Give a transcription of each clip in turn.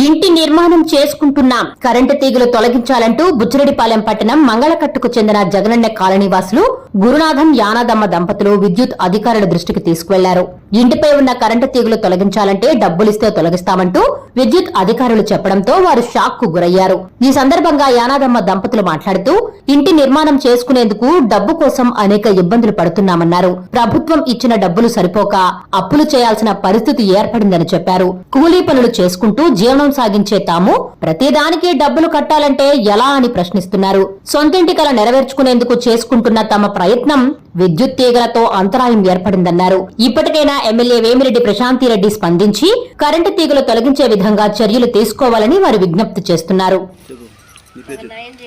ఇంటి నిర్మాణం చేసుకుంటున్నాం. కరెంటు తీగలు తొలగించాలంటూ బుచ్చిరెడ్డిపాలెం పట్టణం మంగళకట్టుకు చెందిన జగనన్న కాలనీవాసులు గురునాథం యానాదమ్మ దంపతులు విద్యుత్ అధికారుల దృష్టికి తీసుకువెళ్ళారు. ఇంటిపై ఉన్న కరెంటు తీగలు తొలగించాలంటే డబ్బులిస్తే తొలగిస్తామంటూ విద్యుత్ అధికారులు చెప్పడంతో వారు షాక్కు గురయ్యారు. ఈ సందర్భంగా యానాదమ్మ దంపతులు మాట్లాడుతూ ఇంటి నిర్మాణం చేసుకునేందుకు డబ్బు కోసం అనేక ఇబ్బందులు పడుతున్నామన్నారు. ప్రభుత్వం ఇచ్చిన డబ్బులు సరిపోక అప్పులు చేయాల్సిన పరిస్థితి ఏర్పడిందని చెప్పారు. కూలీ పనులు చేసుకుంటూ జీవనం సాగించే తాము ప్రతిదానికి డబ్బులు కట్టాలంటే ఎలా అని ప్రశ్నిస్తున్నారు. సొంతింటి కల నెరవేర్చుకునేందుకు చేసుకుంటున్న తమ ప్రయత్నం విద్యుత్ తీగలతో అంతరాయం ఏర్పడిందన్నారు. ఇప్పటికైనా ఎమ్మెల్యే వేమిరెడ్డి ప్రశాంతిరెడ్డి స్పందించి కరెంటు తీగలు తొలగించే విధంగా చర్యలు తీసుకోవాలని వారు విజ్ఞప్తి చేస్తున్నారు.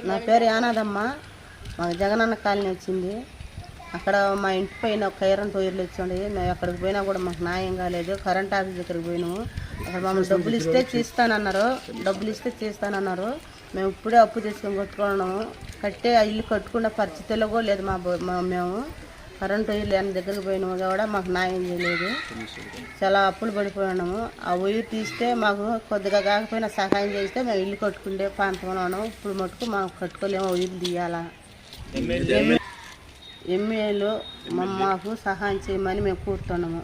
నా పేరు యానాదమ్మ. మాకు జగనన్న కాలనీ వచ్చింది. అక్కడ మా ఇంటి పైన ఒక కైరన్ టోయర్లు మేము అక్కడికి పోయినా కూడా మాకు న్యాయం కాలేదు కరెంట్ ఆఫీస్ దగ్గరికి పోయినాము. అక్కడ మమ్మల్ని డబ్బులు ఇస్తే తీస్తానన్నారు డబ్బులు ఇస్తే తీస్తానన్నారు మేము ఇప్పుడే అప్పు తీసుకొని కొట్టుకున్నాము. కట్టే ఆ ఇల్లు కట్టుకున్న పరిస్థితుల్లో కూడా లేదు మా మేము. కరెంట్ వైర్లు ఆయన దగ్గరికి పోయినాము కూడా మాకు న్యాయం చేయలేదు. చాలా అప్పులు పడిపోయి ఉన్నాము ఆ ఉయ్యి తీస్తే మాకు కొద్దిగా కాకపోయినా సహాయం చేస్తే మేము ఇల్లు కట్టుకుంటే ప్రాంతంలో ఉన్నాము. ఇప్పుడు మటుకు మాకు కట్టుకోలేము ఉయ్యిలు తీయాలా. ఎమ్మెల్యేలు మాకు సహాయం చేయమని మేము కోరుతున్నాము.